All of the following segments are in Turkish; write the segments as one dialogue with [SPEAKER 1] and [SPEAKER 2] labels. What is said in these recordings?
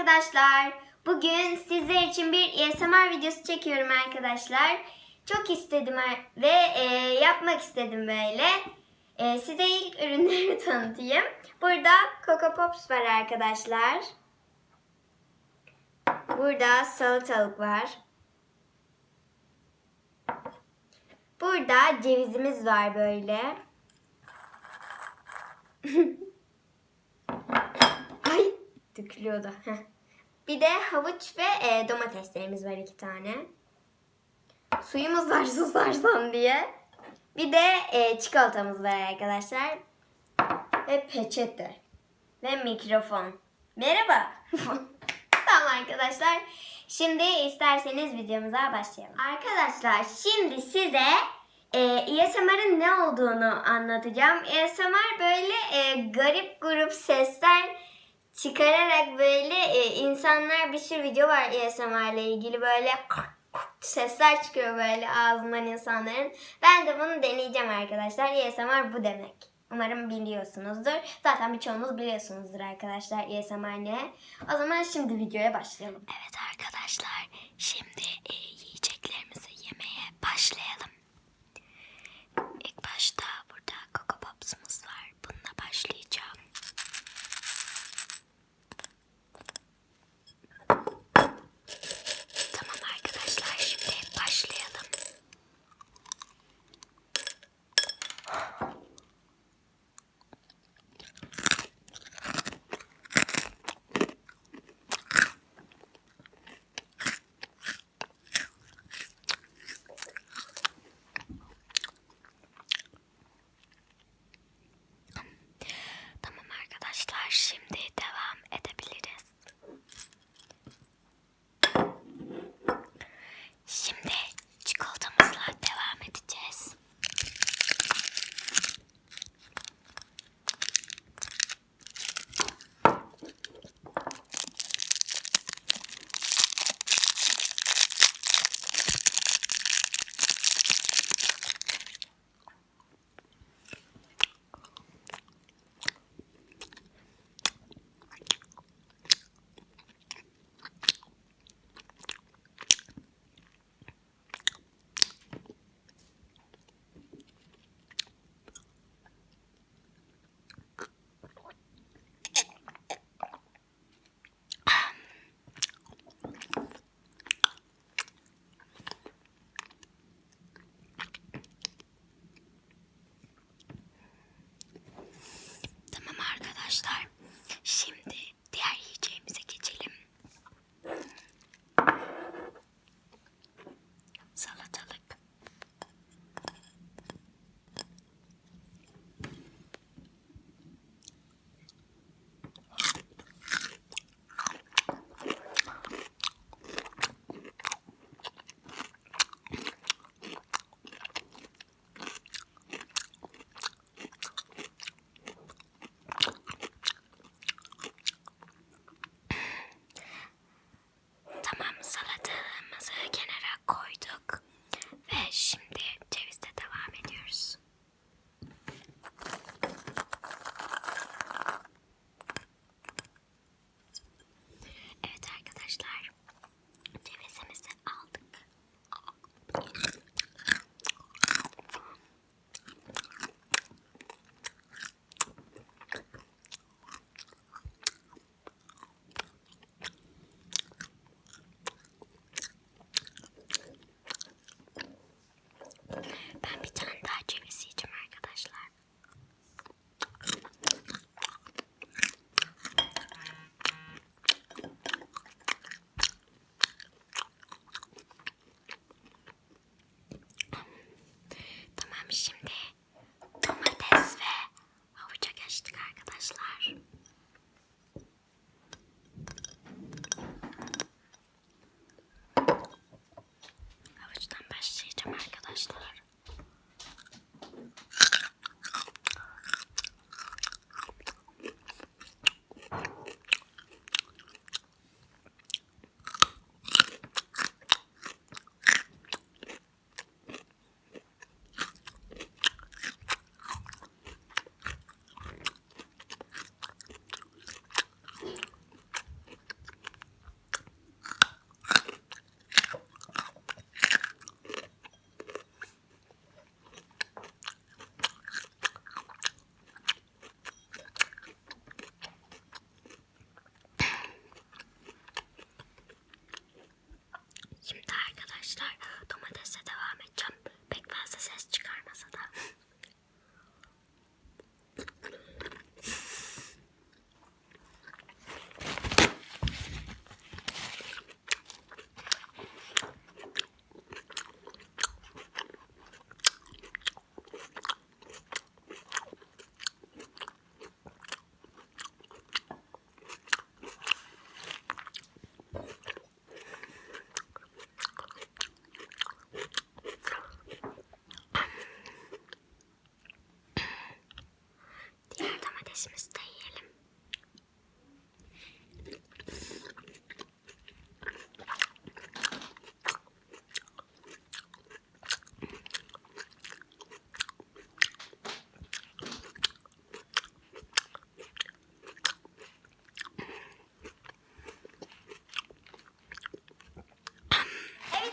[SPEAKER 1] arkadaşlar. Bugün sizler için bir ASMR videosu çekiyorum arkadaşlar. Çok istedim ve e, yapmak istedim böyle. E, size ilk ürünleri tanıtayım. Burada Coco Pops var arkadaşlar. Burada salatalık var. Burada cevizimiz var böyle. Dökülüyordu. Bir de havuç ve e, domateslerimiz var iki tane. Suyumuz var susarsam diye. Bir de e, çikolatamız var arkadaşlar. Ve peçete. Ve mikrofon. Merhaba. tamam arkadaşlar. Şimdi isterseniz videomuza başlayalım. Arkadaşlar şimdi size e, ne olduğunu anlatacağım. ASMR böyle e, garip grup sesler çıkararak böyle e, insanlar bir sürü video var ASMR ile ilgili böyle sesler çıkıyor böyle ağzından insanların. Ben de bunu deneyeceğim arkadaşlar. ASMR bu demek. Umarım biliyorsunuzdur. Zaten birçoğunuz biliyorsunuzdur arkadaşlar ASMR ne. O zaman şimdi videoya başlayalım.
[SPEAKER 2] Evet arkadaşlar, Şimdi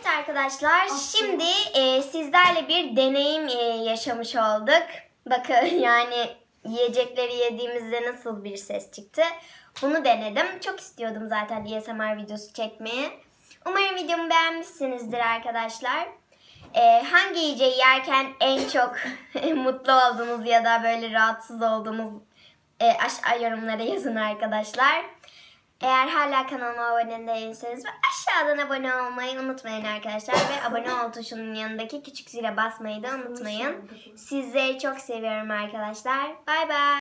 [SPEAKER 1] arkadaşlar. Şimdi e, sizlerle bir deneyim e, yaşamış olduk. Bakın yani yiyecekleri yediğimizde nasıl bir ses çıktı. Bunu denedim. Çok istiyordum zaten ASMR videosu çekmeyi. Umarım videomu beğenmişsinizdir arkadaşlar. E, hangi yiyeceği yerken en çok mutlu oldunuz ya da böyle rahatsız olduğunuz e, aşağı yorumlara yazın arkadaşlar. Eğer hala kanalıma abone değilseniz ve aşağıdan abone olmayı unutmayın arkadaşlar. Ve abone ol tuşunun yanındaki küçük zile basmayı da unutmayın. Sizleri çok seviyorum arkadaşlar. Bay bay.